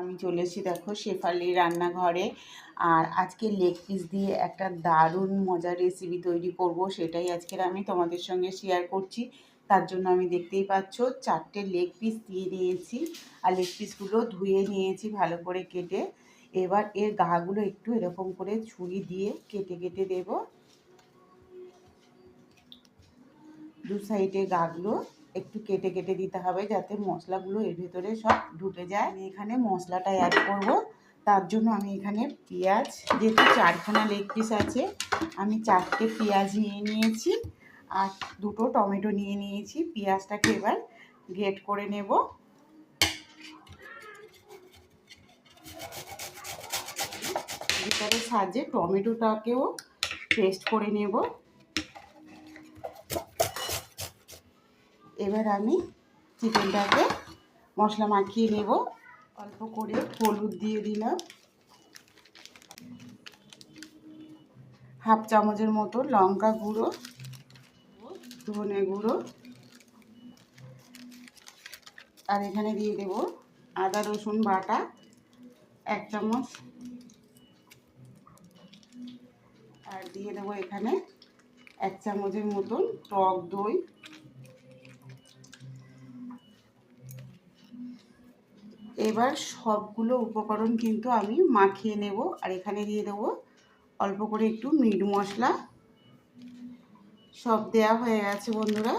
আমি চলে এসেছি, দেখো শেফালি রান্নাঘরে। আর আজকে লেগ পিস দিয়ে একটা দারুণ মজার রেসিপি তৈরি করব, সেটাই আজকের আমি তোমাদের সঙ্গে শেয়ার করছি। তার জন্য আমি দেখতেই পাচ্ছ চারটে লেগ পিস দিয়ে নিয়েছি আর লেগ পিসগুলো ধুয়ে নিয়েছি ভালো করে কেটে। এবার এর গাগুলো একটু এরকম করে ছুরি দিয়ে কেটে কেটে দেব। দু সাইডে গাগুলো একটু কেটে কেটে দিতে হবে যাতে মশলাগুলো এর ভেতরে সব ঢুকে যায়। আমি এখানে মশলাটা অ্যাড করব। তার জন্য আমি এখানে পেঁয়াজ, যেহেতু চারখানা লেগ পিস আছে, আমি চারটে পেঁয়াজ নিয়ে নিয়েছি আর দুটো টমেটো নিয়ে নিয়েছি। পেঁয়াজটাকে এবার গ্রেট করে নেব। এটার সাহায্যে টমেটোটাকেও পেস্ট করে নেব। এবার আমি চিকেনটাকে মশলা মাখিয়ে নেব। অল্প করে হলুদ দিয়ে দিলাম। হাফ চামচের মতো লঙ্কা গুঁড়ো, ধনে গুঁড়ো। আর এখানে দিয়ে দেব আদা, রসুন বাটা, এক চামচ। আর দিয়ে দেবো এখানে এক চামচের মতন টক দই। এবার সবগুলো উপকরণ কিন্তু আমি মাখিয়ে নেব আর এখানে দিয়ে দেবো অল্প করে একটু মিট মশলা। সব দেয়া হয়ে গেছে বন্ধুরা।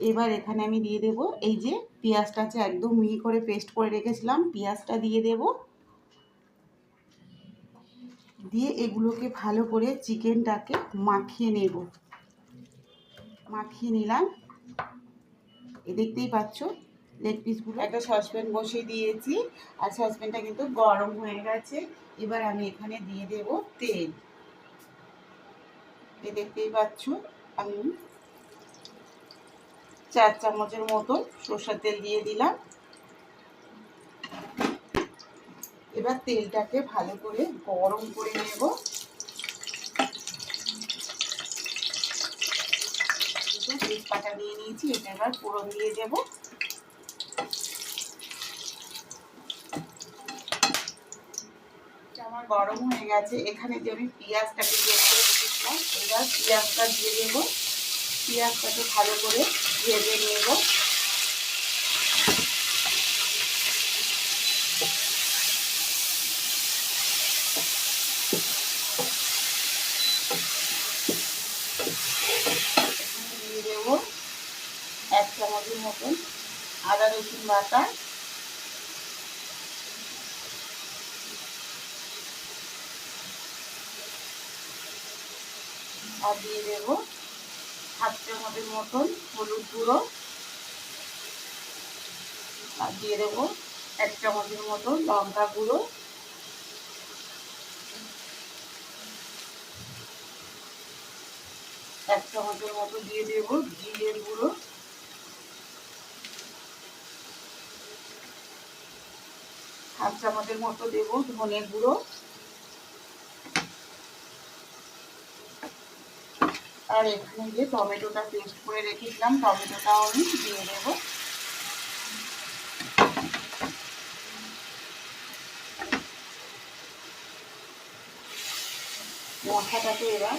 এবার এখানে আমি দিয়ে দেব এই যে পেঁয়াজটা আছে একদম মিহি করে পেস্ট করে রেখেছিলাম, পেঁয়াজটা দিয়ে দেব। দিয়ে এগুলোকে ভালো করে চিকেনটাকে মাখিয়ে নেব। মাখিয়ে নিলাম। এ দেখতেই পাচ্ছ লেগ পিসগুলো। একটা সসপ্যান বসিয়ে দিয়েছি, আর সসপ্যানটা কিন্তু গরম হয়ে গেছে। এবার আমি এখানে দিয়ে দেব তেল। দেখতেই পাচ্ছ, আমি চার চামচের মতো সর্ষের তেল দিয়ে দিলাম। এবার তেলটাকে ভালো করে গরম করে নেব। তেজপাতা নিয়ে নিয়েছি, এটা এবার ফোড়ন দিয়ে দেবো আমার গরম হয়ে গেছে, এখানে যে আমি পেঁয়াজটাকে বের করে রেখেছিলাম, এবার পেঁয়াজটা দিয়ে দেব। পেঁয়াজটাকে ভালো করে ভেজে নেব। দিয়ে এক চামচের মতন আদা রসুন বাটা। আর দিয়ে দেব হাফ চামচের মতন হলুদ গুঁড়ো। আর দিয়ে দেব এক চামচের মতন লঙ্কা গুঁড়ো। এক চামচের মতো দিয়ে দেব জিরের গুঁড়ো। হাফ চামচের মতো দেব ধনে গুঁড়ো। আর এখানে গিয়ে টমেটোটা পেস্ট করে রেখে দিলাম টমেটোটাও আমি দিয়ে দেব। মশলাটাকে এবার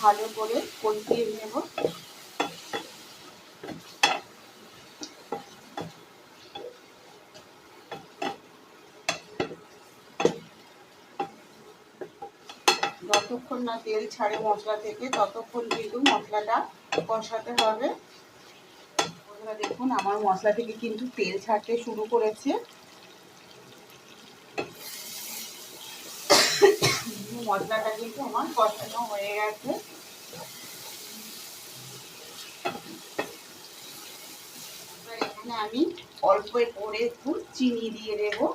ভালো করে কষিয়ে নেব। যতক্ষণ না তেল ছাড়ে মশলা থেকে, ততক্ষণ কিন্তু মশলাটা কষাতে হবে। দেখুন, আমার মশলা থেকে কিন্তু তেল ছাড়তে শুরু করেছে। মশলাটা কিন্তু আমার কষানো হয়ে গেছে। এখানে আমি অল্প করে একটু চিনি দিয়ে দেবো।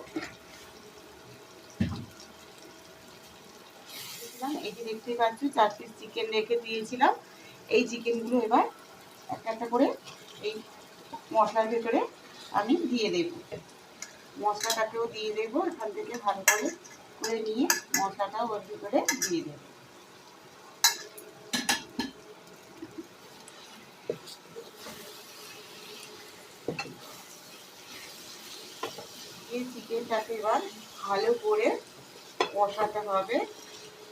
এই যে দেখতেই পাচ্ছ, চার পিস চিকেন রেখে দিয়েছিলাম। এই চিকেনগুলো এবার একটা একটা করে এই মশলার ভেতরে আমি দিয়ে দেব। মশলাটাকেও দিয়ে দেবো, এখান থেকে ভালো করে করে নিয়ে মশলাটাও ওর ভিতরে দিয়ে দেবো। চিকেনটাকে এবার ভালো করে কষাতে হবে।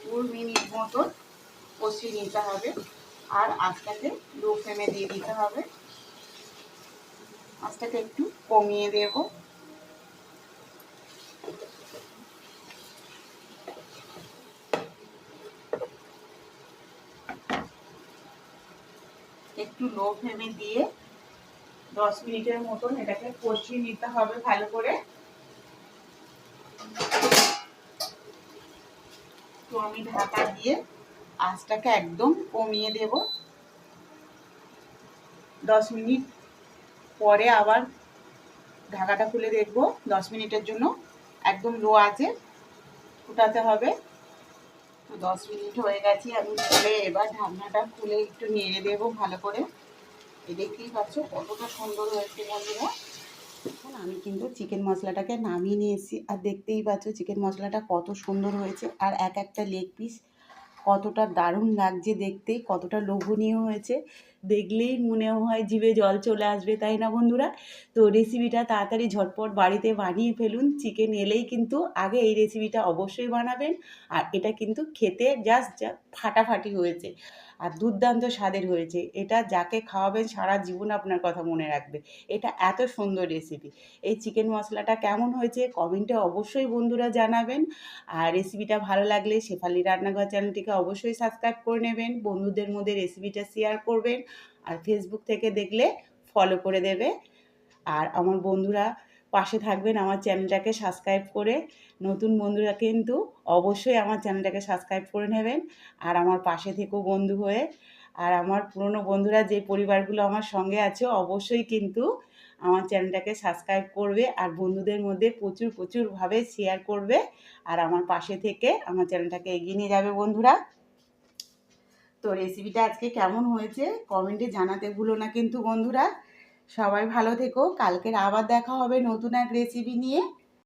দু মিনিট মতন কষিয়ে নিতে হবে। আর আঁচটাকে লো ফ্লেমে দিয়ে দিতে হবে। আঁচটাকে একটু কমিয়ে দেব। একটু লো ফ্লেমে দিয়ে দশ মিনিটের মতন এটাকে কষিয়ে নিতে হবে ভালো করে। তো আমি ঢাকা দিয়ে আঁচটাকে একদম কমিয়ে দেব। দশ মিনিট পরে আবার ঢাকাটা খুলে দেখব। দশ মিনিটের জন্য একদম লো আছে ফুটাতে হবে। তো দশ মিনিট হয়ে গেছে, আমি খুলে এবার ঢাকনাটা খুলে একটু নেড়ে দেবো ভালো করে। এই দেখতেই পাচ্ছ কতটা সুন্দর হয়েছে বন্ধুরা। এখন আমি কিন্তু চিকেন মশলাটাকে নামিয়ে নিয়েছি আর দেখতেই পাচ্ছ চিকেন মশলাটা কত সুন্দর হয়েছে। আর এক একটা লেগ পিস কতটা দারুণ লাগছে দেখতে, কতটা লোভনীয় হয়েছে। দেখলেই মনে হয় জিভে জল চলে আসবে, তাই না বন্ধুরা? তো রেসিপিটা তাড়াতাড়ি ঝটপট বাড়িতে বানিয়ে ফেলুন। চিকেন এলেই কিন্তু আগে এই রেসিপিটা অবশ্যই বানাবেন। আর এটা কিন্তু খেতে জাস্ট ফাটাফাটি হয়েছে। আর দুর্দান্ত স্বাদের হয়েছে। এটা যাকে খাওয়াবেন সারা জীবন আপনার কথা মনে রাখবে। এটা এত সুন্দর রেসিপি এই চিকেন মশলাটা কেমন হয়েছে? কমেন্টে অবশ্যই বন্ধুরা জানাবেন। আর রেসিপিটা ভালো লাগলে শেফালি রান্নাঘর চ্যানেলটিকে অবশ্যই সাবস্ক্রাইব করে নেবেন, বন্ধুদের মধ্যে রেসিপিটা শেয়ার করবেন, আর ফেসবুক থেকে দেখলে ফলো করে দেবে। আর আমার বন্ধুরা পাশে থাকবেন আমার চ্যানেলটাকে সাবস্ক্রাইব করে। নতুন বন্ধুরা কিন্তু অবশ্যই আমার চ্যানেলটাকে সাবস্ক্রাইব করে নেবেন। আর আমার পাশে থেকেও বন্ধু হয়ে। আর আমার পুরনো বন্ধুরা যে পরিবারগুলো আমার সঙ্গে আছে, অবশ্যই কিন্তু আমার চ্যানেলটাকে সাবস্ক্রাইব করবে আর বন্ধুদের মধ্যে প্রচুর প্রচুরভাবে শেয়ার করবে। আর আমার পাশে থেকে আমার চ্যানেলটাকে এগিয়ে নিয়ে যাবে বন্ধুরা। তো রেসিপিটা আজকে কেমন হয়েছে কমেন্টে জানাতে ভুলো না কিন্তু বন্ধুরা। সবাই ভালো থেকো। কালকের আবার দেখা হবে নতুন এক রেসিপি নিয়ে।